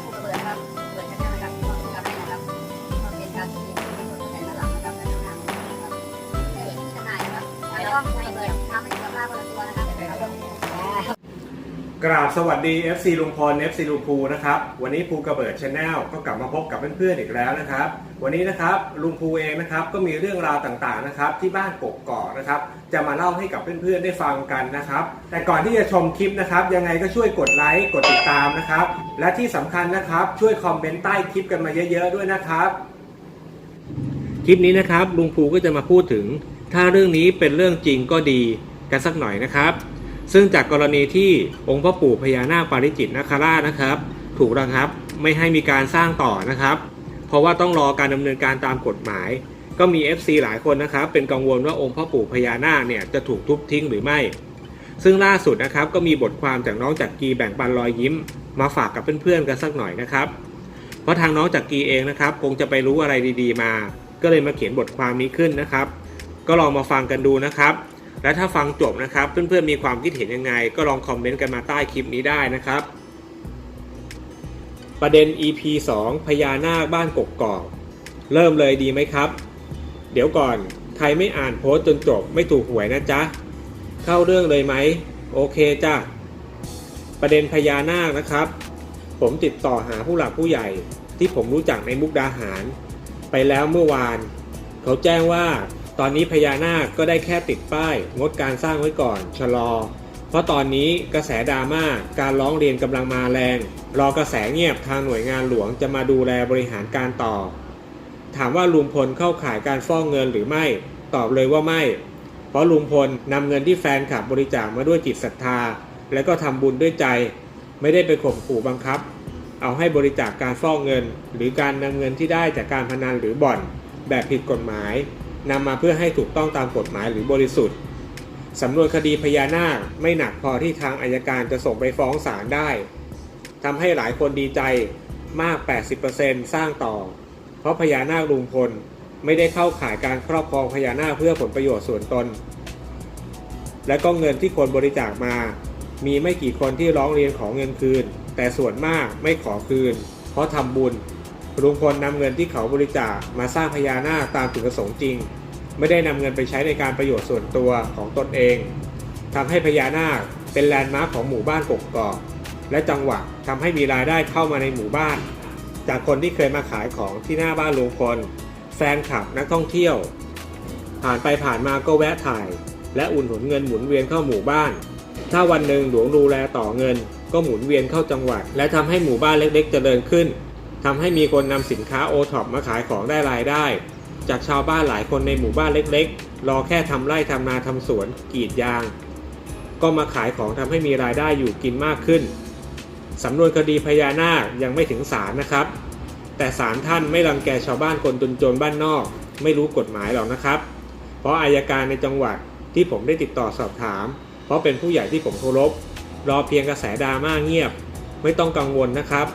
Thank you. กราบสวัสดี FC ลุงพล FC ลุงภูนะครับ วันนี้ภูกระเบิดชาแนลก็กลับมาพบกับเพื่อนๆอีกแล้วนะครับ วันนี้นะครับลุงภูเองนะครับก็มีเรื่องราวต่างๆนะครับที่บ้านกกอกนะครับ จะมาเล่าให้กับเพื่อนๆได้ฟังกันนะครับ แต่ก่อนที่จะชมคลิปนะครับ ยังไงก็ช่วยกดไลค์กดติดตามนะครับ และที่สำคัญนะครับช่วยคอมเมนต์ใต้คลิปกันมาเยอะๆด้วยนะครับ คลิปนี้นะครับลุงภูก็จะมาพูดถึง ถ้าเรื่องนี้เป็นเรื่องจริงก็ดีกันสักหน่อยนะครับ ซึ่งจากกรณีที่องค์พ่อปู่พญานาคปาริจิตนาคราชนะครับ ถูกระงับไม่ให้มีการสร้างต่อนะครับ เพราะว่าต้องรอการดำเนินการตามกฎหมาย ก็มี FC หลายคนนะครับ เป็นกังวลว่าองค์พ่อปู่พญานาคเนี่ยจะถูกทุบทิ้งหรือไม่ ซึ่งล่าสุดนะครับก็มีบทความจากน้องจักรีแบ่งปันรอยยิ้ม มาฝากกับเพื่อนๆกันสักหน่อยนะครับ เพราะทางน้องจักรีเองนะครับคงจะไปรู้อะไรดีๆมา ก็เลยมาเขียนบทความนี้ขึ้นนะครับ ก็ลองมาฟังกันดูนะครับ และถ้าฟังจบนะครับ เพื่อนๆมีความคิดเห็นยังไง ก็ลองคอมเมนต์กันมาใต้คลิปนี้ได้นะครับ ประเด็น EP 2 พญานาคบ้านกกกอกเริ่มเลยดีไหมครับ เดี๋ยวก่อนใครไม่อ่านโพสต์จนจบไม่ถูกหวยนะจ๊ะ เข้าเรื่องเลยไหม โอเคจ้ะ ประเด็นพญานาคนะครับ ผมติดต่อหาผู้หลักผู้ใหญ่ที่ผมรู้จักในมุกดาหาร ไปแล้วเมื่อวาน เขาแจ้งว่า ตอนนี้พญานาคก็ได้แค่ติดป้าย งดการสร้างไว้ก่อน ชะลอ เพราะตอนนี้กระแสดราม่าการร้องเรียนกำลังมาแรง รอกระแสเงียบทางหน่วยงานหลวงจะมาดูแลบริหารการต่อ ถามว่าลุงพลเข้าข่ายการฟ้องเงินหรือไม่ ตอบเลยว่าไม่ เพราะลุงพลนำเงินที่แฟนคลับบริจาคมาด้วยจิตศรัทธา และก็ทำบุญด้วยใจ ไม่ได้ไปข่มขู่บังคับ เอาให้บริจาคการฟอกเงิน หรือการนำเงินที่ได้จากการพนันหรือบ่อน แบบผิดกฎหมาย นำมาเพื่อให้ถูกต้องตามกฎหมายหรือบริสุทธิ์สำนวนคดีพญานาคไม่หนักพอที่ทางอายการจะส่งไปฟ้องศาลได้ทำให้หลายคนดีใจมาก 80%สร้างต่อ เพราะพญานาคลุงพลไม่ได้เข้าข่ายการครอบครองพญานาคเพื่อผลประโยชน์ส่วนตน และก็เงินที่คนบริจาคมา มีไม่กี่คนที่ร้องเรียนขอเงินคืน แต่ส่วนมากไม่ขอคืน เพราะทำบุญ ลุงพลนำเงินที่เขาบริจาคมาสร้างพญานาคตามจุดประสงค์จริง ไม่ได้นำเงินไปใช้ในการประโยชน์ส่วนตัวของตนเองทำให้พญานาคเป็นแลนด์มาร์คของหมู่บ้านกกอกและจังหวัดทำให้มีรายได้เข้ามาในหมู่บ้าน จากคนที่เคยมาขายของที่หน้าบ้านลุงพลแฟนคลับนักท่องเที่ยว ผ่านไปผ่านมาก็แวะถ่าย และอุ่นหนุนเงินหมุนเวียนเข้าหมู่บ้าน ถ้าวันหนึ่งหลวงดูแลต่อเงิน ก็หมุนเวียนเข้าจังหวัด และทำให้หมู่บ้านเล็กๆเจริญขึ้น ทำให้มีคนนำสินค้าโอท็อปมาขายของได้รายได้ จากชาวบ้านหลายคนในหมู่บ้านเล็กๆ รอแค่ทำไร่ทำนาทำสวนกรีดยาง ก็มาขายของทำให้มีรายได้อยู่กินมากขึ้นสำนวนคดีพญานาคยังไม่ถึงศาลนะครับ แต่ศาลท่านไม่รังแกชาวบ้านคนจนๆบ้านนอก ไม่รู้กฎหมายหรอกนะครับ เพราะอายการในจังหวัดที่ผมได้ติดต่อสอบถาม เพราะเป็นผู้ใหญ่ที่ผมเคารพรอเพียงกระแสดราม่าเงียบ ไม่ต้องกังวลนะครับ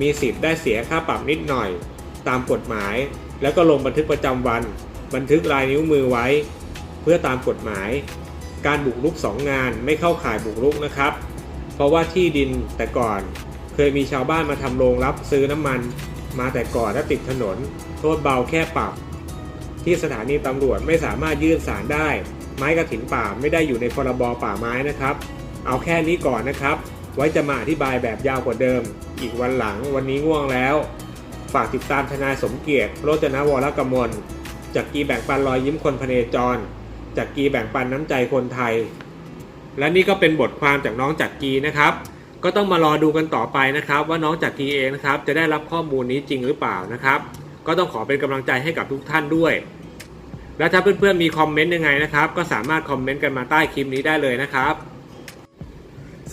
มีสิทธิ์ได้เสียค่าปรับนิดหน่อย ตามกฎหมาย แล้วก็ลงบันทึกประจำวัน บันทึกลายนิ้วมือไว้ เพื่อตามกฎหมาย การบุกรุกสองงานไม่เข้าข่ายบุกรุกนะครับ เพราะว่าที่ดินแต่ก่อนเคยมีชาวบ้านมาทำโรงรับซื้อน้ำมัน มาแต่ก่อนและติดถนน โทษเบาแค่ปรับ ที่สถานีตำรวจไม่สามารถยื่นสารได้ ไม้กระถินป่าไม่ได้อยู่ในพรบป่าไม้นะครับ เอาแค่นี้ก่อนนะครับ ไว้จะมาอธิบายแบบยาวกว่าเดิม อีกวันหลังวันนี้ง่วงแล้ว ฝากติดตามทนายสมเกียรติโรจนวรกมลจากกีแบ่งปันรอยยิ้มคนพเนจร จากกีแบ่งปันน้ำใจคนไทย และนี่ก็เป็นบทความจากน้องจากกีนะครับ ก็ต้องมารอดูกันต่อไปนะครับ ว่าน้องจากกีเองนะครับ จะได้รับข้อมูลนี้จริงหรือเปล่านะครับ ก็ต้องขอเป็นกำลังใจให้กับทุกท่านด้วย และถ้าเพื่อนๆมีคอมเมนต์ยังไงนะครับ ก็สามารถคอมเมนต์กันมาใต้คลิปนี้ได้เลยนะครับ